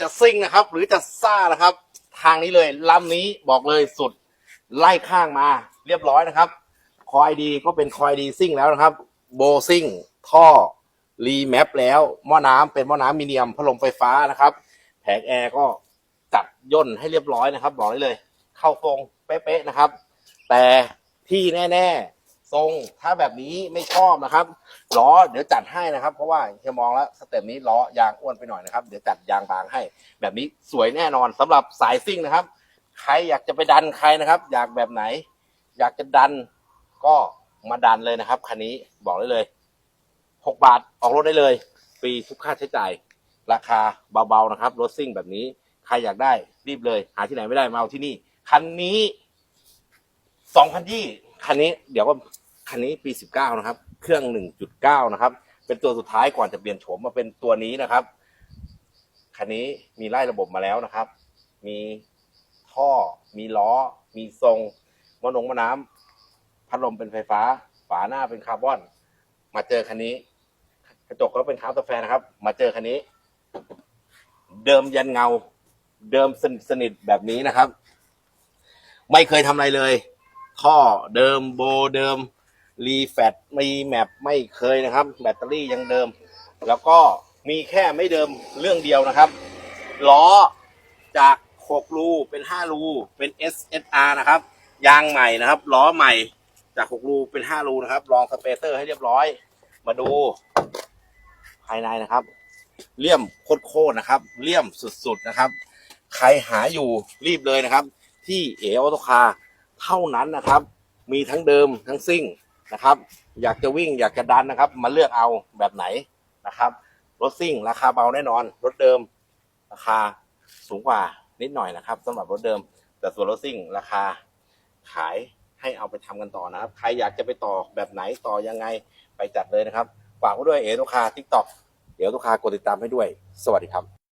จะซิ่งนะครับ หรือจะซ่านะครับ ทางนี้เลยลำนี้บอกเลยสุดไล่ข้างมา เรียบร้อยนะครับ คอยดีก็เป็นคอยดีซิ่งแล้วนะครับ โบซิ่ง ท่อ รีแมปแล้ว หม้อน้ำเป็นหม้อน้ำมีเนียมพัดลมไฟฟ้านะครับ แผงแอร์ก็จัดย่นให้เรียบร้อยนะครับ บอกได้เลย เข้าทงเป๊ะๆนะครับ แต่ที่แน่ ๆ ทรงถ้าแบบนี้ไม่ชอบนะครับล้อเดี๋ยวจัดให้นะครับ เพราะว่าเฮียมองแล้วสเต็ปนี้ล้อยางอ้วนไปหน่อยนะครับ เดี๋ยวจัดยางบางให้ แบบนี้สวยแน่นอนสำหรับสายซิ่งนะครับ ใครอยากจะไปดันใครนะครับ อยากแบบไหน อยากจะดันก็มาดันเลยนะครับคันนี้บอกได้เลยหกบาทออกรถได้เลยฟรีทุกค่าใช้จ่าย ราคาเบาๆนะครับรถซิ่งแบบนี้ใครอยากได้รีบเลย หาที่ไหนไม่ได้มาเอาที่นี่คันนี้สองพันยี่คันนี้เดี๋ยวก็ คันนี้ปีสิบเก้านะครับ เครื่องหนึ่งจุดเก้านะครับ เป็นตัวสุดท้ายก่อนจะเปลี่ยนโฉมมาเป็นตัวนี้นะครับ คันนี้มีไล่ระบบมาแล้วนะครับ มีท่อ มีล้อ มีทรงมอนงมะน้ำพัดลมเป็นไฟฟ้า ฝาหน้าเป็นคาร์บอน มาเจอคันนี้ กระจกก็เป็นคาร์บอนแฟนนะครับ มาเจอคันนี้ เดิมยันเงา เดิมสนิทสนิทแบบนี้นะครับ ไม่เคยทำอะไรเลย ท่อเดิมโบเดิม รีแฟตมีแมปไม่เคยนะครับ แบตเตอรี่ยังเดิม แล้วก็มีแค่ไม่เดิมเรื่องเดียวนะครับ ล้อจาก6รูเป็น5รูเป็น SSR นะครับ ยางใหม่นะครับ ล้อใหม่จาก6รูเป็น5รูนะครับลองสเปเซอร์ให้เรียบร้อย มาดูภายในนะครับเลี่ยมโคตรๆนะครับเลี่ยมสุดๆนะครับ ใครหาอยู่รีบเลยนะครับ ที่เอออโตคาเท่านั้นนะครับ มีทั้งเดิมทั้งซิ่ง นะครับ อยากจะวิ่งอยากจะดันนะครับ มาเลือกเอาแบบไหนนะครับ รถซิ่งราคาเบาแน่นอน รถเดิม ราคาสูงกว่านิดหน่อยนะครับสำหรับรถเดิม แต่ส่วนรถซิ่งราคาขายให้เอาไปทำกันต่อนะครับ ใครอยากจะไปต่อแบบไหนต่อยังไงไปจัดเลยนะครับ ฝากไว้ด้วยเอโตคาทิกตอกเดี๋ยวลูกค้ากดติดตามให้ด้วย สวัสดีครับ